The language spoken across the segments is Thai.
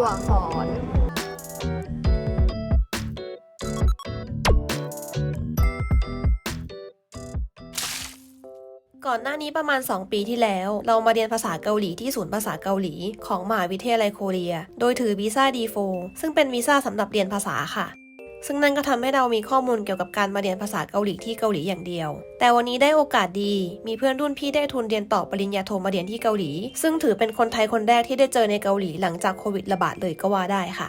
ตัวอักษร ก่อนหน้านี้ประมาณ 2 ปีที่แล้ว เรามาเรียนภาษาเกาหลีที่ศูนย์ภาษาเกาหลี ของมหาวิทยาลัยโคเรีย โดยถือวีซ่า D4 ซึ่งเป็นวีซ่าสำหรับเรียนภาษาค่ะ ซึ่งนั่นก็ทำให้เรามีข้อมูลเกี่ยวกับการมาเรียนภาษาเกาหลีที่เกาหลีอย่างเดียว แต่วันนี้ได้โอกาสดี มีเพื่อนรุ่นพี่ได้ทุนเรียนต่อปริญญาโทมาเรียนที่เกาหลี ซึ่งถือเป็นคนไทยคนแรกที่ได้เจอในเกาหลีหลังจากโควิดระบาดเลยก็ว่าได้ค่ะ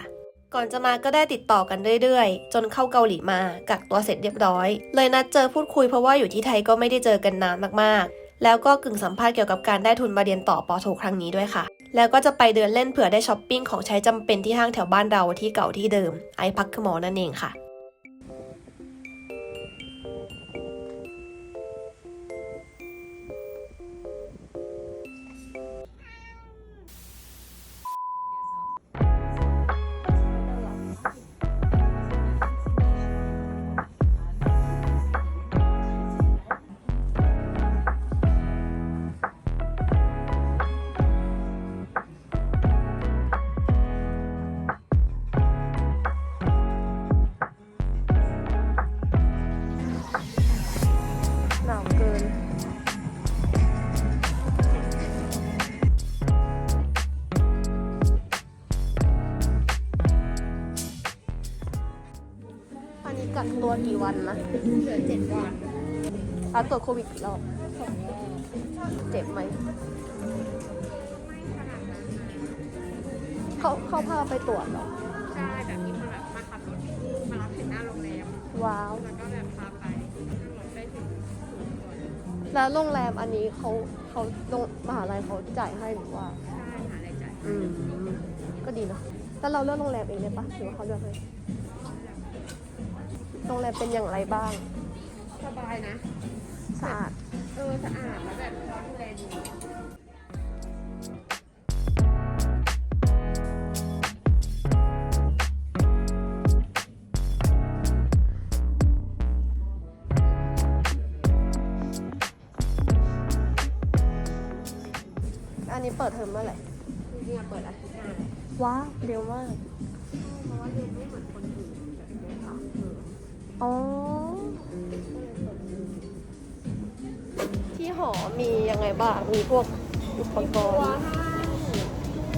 ก่อนจะมาก็ได้ติดต่อกันเรื่อยๆ จนเข้าเกาหลีมากักตัวเสร็จเรียบร้อย เลยนัดเจอพูดคุยเพราะว่าอยู่ที่ไทยก็ไม่ได้เจอกันนานมากๆ แล้วก็กึ่งสัมภาษณ์เกี่ยวกับการได้ทุนมาเรียนต่อปอโทครั้งนี้ด้วยค่ะ แล้วก็จะไปเดินเล่นเผื่อได้ช้อปปิ้งของใช้จำเป็นที่ห้างแถวบ้านเราที่เก่าที่เดิมไอพักขมอนั่นเองค่ะ กักตัวกี่วันนะเหลือเจ็ดวันอาตรวจโควิดกี่รอบเจ็บไหม เขาเขาพาไปตรวจเหรอ ใช่แบบที่มาแบบมาขับรถมารับถึงหน้าโรงแรมว้าว แล้วก็แบบพาไปนั่งรถได้ถึงศูนย์ตรวจแล้วโรงแรมอันนี้เขาเขาโรงมหาลัยเขาจ่ายให้หรือว่า ใช่หาอะไรจ่ายอืม ก็ดีเนอะแล้วเราเลือกโรงแรมเองได้ปะหรือว่าเขาเลือกให้ โรงแรมเป็นอย่างไรบ้าง สบายนะสะอาด เออสะอาดแล้วแบบเขาดูแลดีอันนี้เปิดเทอมเมื่อไหร่จริงๆอะเปิดอาทิตย์หน้าเลยว้าวเร็วมาก อ๋อก็เลยเปิดเทอมที่หอมียังไงบ้าง มีพวกอุปกตัวรณ์ให้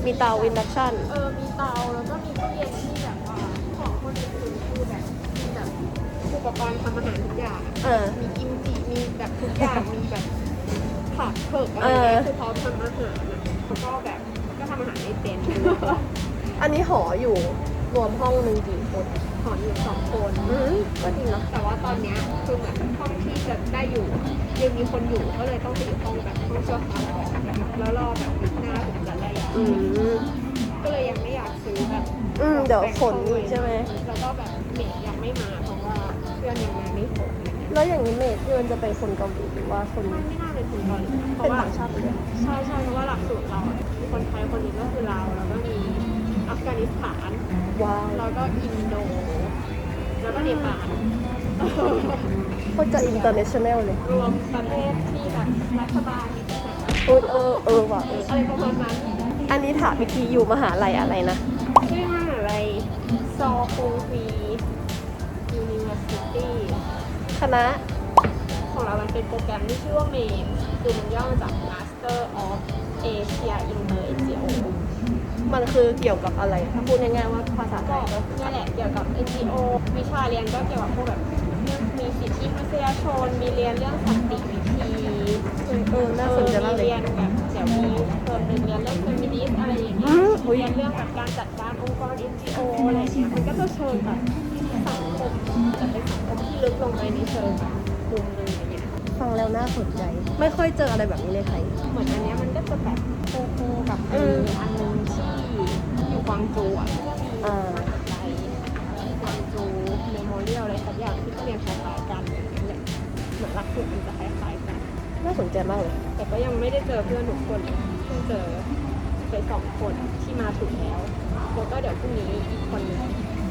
มีเตาอินดักชันเออ มีเตาแล้วก็มีตู้เย็นที่แบบว่าของคนอื่นๆคือแบบมีแบบอุปกรณ์ทำอาหารทุกอย่างอะเออ มีกิมจิ มีแบบทุกอย่าง มีแบบผักเผือกอะไรเงี้ยเออคือเขาทำอาหารอะเขาก็แบบก็ทำอาหารไม่เป็นอันนี้หออยู่รวมห้องหนึ่งกี่คน ขออยู่สองคนอืมก็ดีเนอะแต่ว่าตอนเนี้ยคือเหมือนห้องที่จะได้อยู่อะยังมีคนอยู่ก็เลยต้องไปอยู่ห้องแบบห้องชั่วคราวก่อนแล้วรอแบบปีหน้าถึงจะได้ย้ายอืมก็เลยยังไม่อยากซื้อแบบอืมเดี๋ยวฝนอีกใช่ไหมแล้วก็แบบเมดยังไม่มาเพราะว่าเพื่อนยังมาไม่ครบอะไรเงี้ยแล้วอย่างนี้เมดที่มันจะเป็นคนเกาหลีหรือว่าคนมันไม่น่าเป็นคนเกาหลีเพเป็นราะว่าต่างชาติเลยใช่ใช่เพราะว่าหลักสูตรเราอะมีคนไทยคนหนึงก็คือเราแล้วก็มี อัฟกานิสถาน ว้าวแล้วก็อินโด แล้วก็เนปาลโคตรจะอินเตอร์เนชั่นแนลเลยรวมประเทศที่แบบรัฐบาลมีแต่แบบเออเออเออว่ะเอออะไรประมาณนั้นอันนี้ถามอีกทีอยู่มหาลัยอะไรนะชื่อมหาลัยซอคูฟียูนิเวอร์ซิตี้คณะของเรา มันเป็นโปรแกรมที่ชื่อว่าเมนคือมันย่อมาจาก Master of Asia Inter NGO มันคือเกี่ยวกับอะไร ถ้าพูดง่ายๆว่าภาษาไทก็ยก็นี่นแหละเกี่ยวกับ NGO วิชาเรียนก็เกี่ยวกับพวกแบบเรื่องมีสิทธิมนุษยชน มีเรียนเรื่องสันติวิธีเออน่าสนใจมากมีเลย เรียนแบบเดี๋ยวมีเทอมหนึ่งเรียนเรื่องเฟมินิสต์อะไรอย่างเงี้อืยมอุ๊ย เรียนเรื่องแบบการจัดการองค์กร NGO อะไรอย่างเงี้ยมันก็จะเชิงแบบสังคมจะเป็นสังคมที่ลึกลงไปในเชิงแบบมุมหนึงอย่างเงี้ย ฟังแล้วน่าสนใจ ไม่ค่อยเจออะไรแบบนี้เลยใครเหมือนอันเนี้ยมันก็จะแบบคู่ๆกับอืมอันหนึงที่อยู่ กวางโจวอะที่ก็มีอ่าไปกวางโจวเมโมเรียลอะไรสักอย่างที่ก็เรียนคล้ายๆกันอย่างเงี้ยแหละเหมือนหลักสูตรมันจะคล้ายๆกัน น่าสนใจมากเลย แต่ก็ยังไม่ได้เจอเพื่อนทุกคนเพิ่งเจอไปสองคนที่มาถึงแล้วแล้วก็เดี๋ยวพรุ่งนี้อีกคนหนึง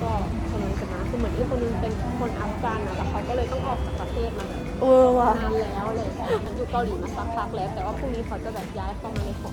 ก็กำลังจะมาคือเหมือนอีกคนนึงเป็นคนอัฟกานนะแล้วเขาก็เลยต้องออกจากประเทศมาแบบเออว่ะนานแล้วเลยมันอยู่เกาหลีมาสักพักแล้ว แต่ว่าพรุ่งนี้เขาจะแบบย้ายเข้ามาในหอ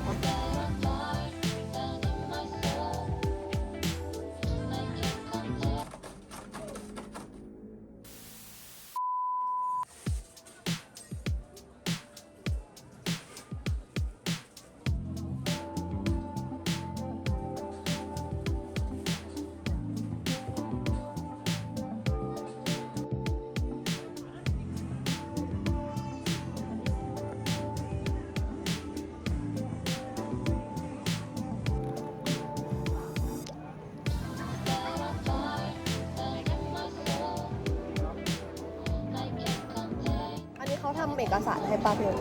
เอกสารให้ป้าเพียง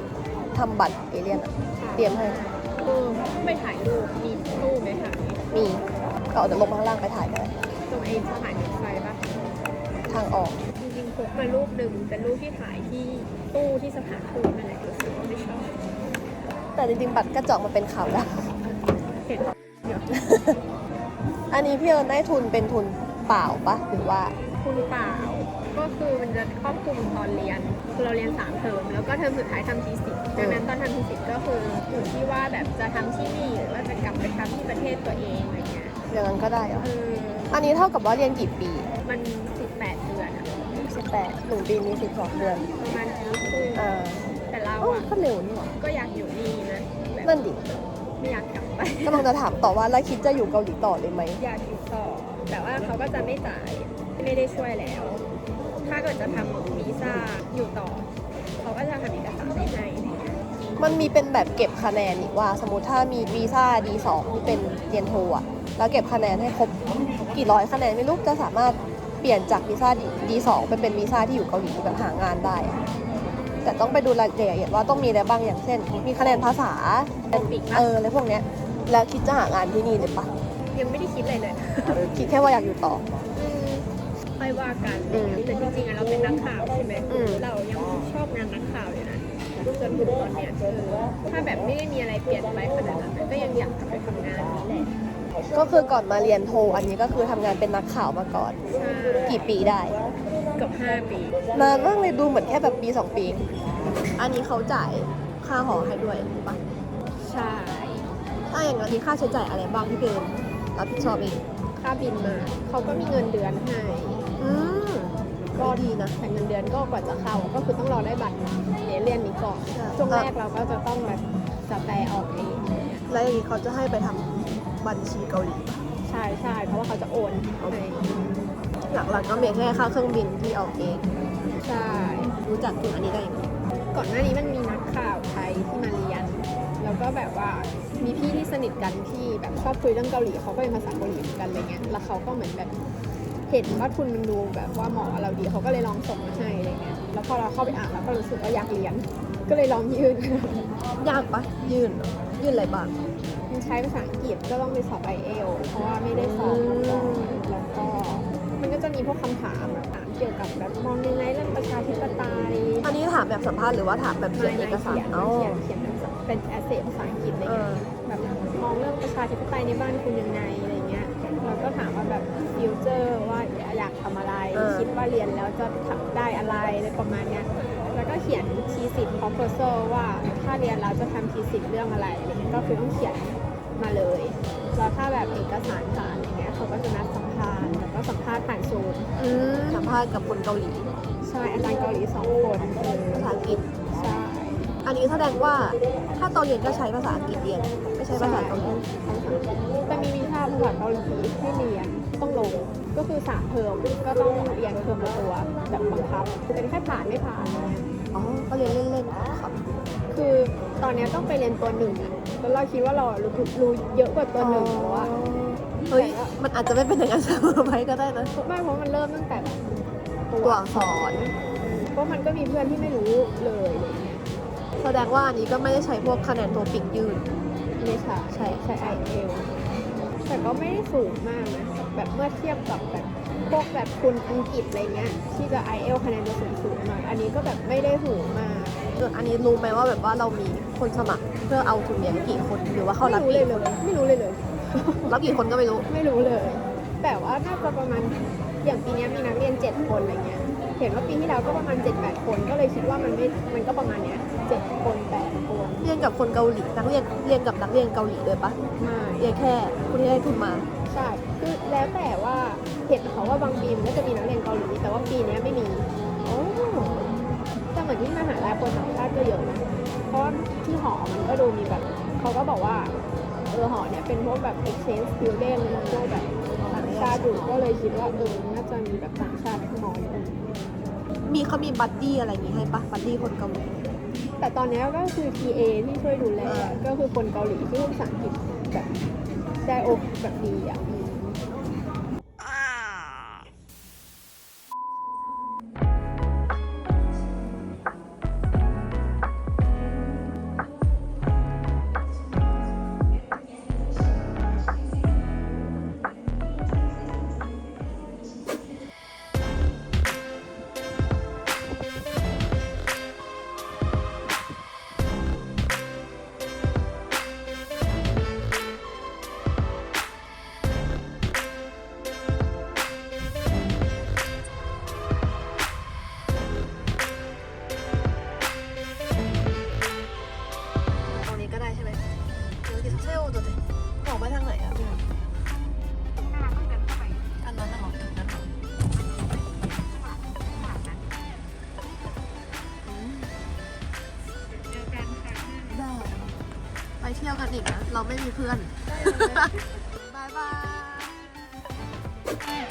ทำบัตรเอเลียนอะเตรียมให้ เออไปถ่ายรูปมีรูปไหมคะมีก็เดี๋ยวลงมาข้างล่างไปถ่ายกันตรงไอ้สถานีรถไฟปะทางออก จริงๆพกมารูปหนึ่งเป็นรูปที่ถ่ายที่ตู้ที่สถานทูตนั่นแหละรู้สึกว่าไม่ชอบแต่จริงๆบัตรกระจอกมันเป็นขาวดเห็นเดี๋ยวำ อันนี้พี่เอิญได้ทุนเป็นทุนเปล่าปะหรือว่า คุณเปล่า ก็คือมันจะครอบคลุมตอนเรียนคือเราเรียนสามเทอมแล้วก็เทอมสุดท้ายทำทีสิทธ์ดังนั้นตอนทำทีสิทธ์ก็คืออยู่ที่ว่าแบบจะทำที่นี่หรือว่าจะกลับไปทำที่ประเทศตัวเองอะไรเงี้ยอย่างนั้นก็ได้เหรอ เอออันนี้เท่ากับว่าเรียนกี่ปี มันสิบแปดเดือนอะ18หนึ่งปีมี12 เดือน ประมาณปีครึ่งอ่าแต่เราเอ้าอะก็เร็วนี่หว่าก็อยากอยู่นี่นะแบบนั่นดิไม่อยากกลับไป กำลังจะถามต่อว่าแล้วคิดจะอยู่เกาหลีต่อเลยไหม อยากอยู่ต่อ แต่ว่าเขาก็จะไม่จ่ายไม่ได้ช่วยแล้ว ถ้าเกิดจะทำวีซ่าอยู่ต่อ เขาก็จะทำเอกสารให้ให้มันมีเป็นแบบเก็บคะแนนอีกว่า สมมติถ้ามีวีซ่า D2 ที่เป็นเรียนโทอะแล้วเก็บคะแนนให้ครบกี่ร้อยคะแนนไม่รู้จะสามารถเปลี่ยนจากวีซ่า D2 ไปเป็นวีซ่าที่อยู่เกาหลีแบบหางานได้อะแต่ต้องไปดูรายละเอียดว่าต้องมีอะไรบ้างอย่างเช่น มีคะแนนภาษาโอปิกนะเอออะไรพวกเนี้ยแล้วคิดจะหางานที่นี่เลยปะยังไม่ได้คิดเลยเลย คิดแค่ว่าอยากอยู่ต่อค่ อยว่ากันอืมแต่จริงๆอะเราเป็นนักข่าวใช่ไหมอืม เรายังชอบงานนักข่าวอยู่นะจนถึงตอนเนี้ยคือถ้าแบบไม่ได้มีอะไรเปลี่ยนไปขนาดนั้นก็ยังอยากกลับไปทำงานนี้แหละก็คือก่อนมาเรียนโท อันนี้ก็คือทำงานเป็นนักข่าวมาก่อน ใช่กี่ปีได้ เกือบห้าปี นานมากเลยดูเหมือนแค่แบบปีสองปี อันนี้เขาจ่ายค่าหอให้ด้วยถูกปะใช่ ถ้าอย่างนั้นมีค่าใช้จ่ายอะไรบ้างที่เป็นรับผิดชอบเอง ค่าบินมา เขาก็มีเงินเดือนให้ อืมก็ดีนะ แต่เงินเดือนก็กว่าจะเข้าก็คือต้องรอได้บัตรเรียนเรียนนี้ก่อนใช่ช่วงแรกเราก็จะต้องแบบสแปรออกเองอะไรเงี้ยแล้วอย่างนี้เขาจะให้ไปทำบัญชีเกาหลีปะใช่ใช่เพราะว่าเขาจะโอนให้หลักๆก็มีแค่ค่าเครื่องบินที่ออกเอง ใช่ รู้จักถึงอันนี้ได้ยังไงก่อนหน้านี้มันมีนักข่าวไทยที่มาเรียน แล้วก็แบบว่ามีพี่ที่สนิทกันที่แบบชอบคุยเรื่องเกาหลีเขาก็เป็นภาษาเกาหลีเหมือนกันอะไรเงี้ย แล้วเขาก็เหมือนแบบ เห็นว่าทุนมันดูแบบว่าเหมาะกับเราดีเขาก็เลยลองส่งมาให้อะไรเงี้ยแล้วพอเราเข้าไปอ่านเราก็รู้สึกว่าอยากเรียน ก็เลยลองยื่น ยากปะยื่นเหรอยื่นอะไรบ้างมันใช้ภาษาอังกฤษก็ต้องไปสอบไอเอลเพราะว่าไม่ได้สอบมาก่อนแล้วก็มันก็จะมีพวกคำถามอะถามเกี่ยวกับแบบมองยังไงเรื่องประชาธิปไตยอันนี้ถามแบบสัมภาษณ์หรือว่าถามแบบเขียนเอกสารเขียนเอ้าเขียนเขียนเป็นแอสเซทภาษาอังกฤษอะไรเอเงี้อยแบบมองเรื่องประชาธิปไตยในบ้านคุณยังไงอะไรเงี้ยเราก็ถามว่าแบบ ฟิวเจอร์ว่าอยากทำอะไรคิดว่าเรียนแล้วจะทำได้อะไรอะไรประมาณเนี้ยแล้วก็เขียนทีสิทธ์ proposal ว่าถ้าเรียนแล้วจะทำทีสิทธ์เรื่องอะไรอะไรเงี้ยก็คือต้องเขียนมาเลยแล้วถ้าแบบเอกสารผ่านอะไรเงี้ยเขาก็จะนัดสัมภาษณ์แล้วก็สัมภาษณ์ผ่านซูมอืมสัมภาษณ์กับคนเกาหลีใช่อาจารย์เกาหลีสองคนเออภาษาอังกฤษ ใช่อันนี้แสดงว่าถ้าตอนเรียนก็ใช้ภาษาอังกฤษเรียน ไม่ใช่ภาษาเกาหลีแต่มีวิชาภาษาเกาหลีให้เรียน ต้องลง ก็คือสามเทอมก็ต้องเรียนเทอมละตัวแบบบังคับ เป็นแค่ผ่านไม่ผ่านอะไรเงี้ยอ๋อก็เรียนเล่นๆครับคือตอนเนี้ยต้องไปเรียนตัวหนึ่งอะแล้วเราคิดว่าเรารู้รู้เยอะกว่าตัวหนึ่งแล้วอะเฮ้ยมันอาจจะไม่เป็นอย่างนั้นเสมอไปก็ได้นะไม่เพราะมันเริ่มตั้งแต่แบบตัวอักษรเพราะมันก็มีเพื่อนที่ไม่รู้เลยอะไรเงี้ยแสดงว่าอันนี้ก็ไม่ได้ใช้พวกคะแนนโทปิกยืนไม่ใช่ใช่ใช่ไอเอลแต่ก็ไม่ได้สูงมากนะ แบบเมื่อเทียบกับแบบพวกแบบคุณอังกฤษอะไรเงี้ยที่จะ i อเอลคะแนนจะสูงสูงๆหน่อยอันนี้ก็แบบไม่ได้สูงมากอันนี้รู้ไหมว่าแบบว่าเรามีคนสมัครเพื่อเอาทุนเรียนกี่คนหรือว่าเขาไม่รับรู้เลกี่ยคเลนยไม่รู้เลยเลย รับกี่คนก็ไม่รู้ ไม่รู้เลย แต่ว่าน่าจะประมาณอย่างปีเนี้ยมีนักเรียน 7 คนอะไรเงี้ย เห็นว่าปีที่แล้วก็ประมาณ 7-8 คน ก็เลยคิดว่ามันไม่ มันก็ประมาณเนี้ย7คน8คนเรียนกับคนเกาหลีนักเรียนเรียนกับนักเรียนเกาหลีเลยปะไม่เรียนแค่คนที่ได้ทุนมา ใช่คือ แล้วแต่ว่าเห็นเขาว่าบางปีมันก็จะมีนักเรียนเกาหลีแต่ว่าปีเนี้ยไม่มีโอ้แต่เหมือนที่มหาลัยคนต่างชาติก็เยอะนะเพราะว่าที่หอมันก็ดูมีแบบเขาก็บอกว่าเออหอเนี่ยเป็นพวกแบบ exchange student พวกแบบต่างชาติอยู่ก็เลยคิดว่าเออน่าจะมีแบบต่างชาติที่หออยู่มีเขามีบัดดี้อะไรอย่างงี้ให้ปะบัดดี้คนเกาหลีแต่ตอนนี้ก็คือ TA ที่ช่วยดูแลอ่าก็คือคนเกาหลีที่พูดภาษาอังกฤษแบบได้โอกแบบดีอะ ที่ยวกันอีกนะ เราไม่มีเพื่อน บายบาย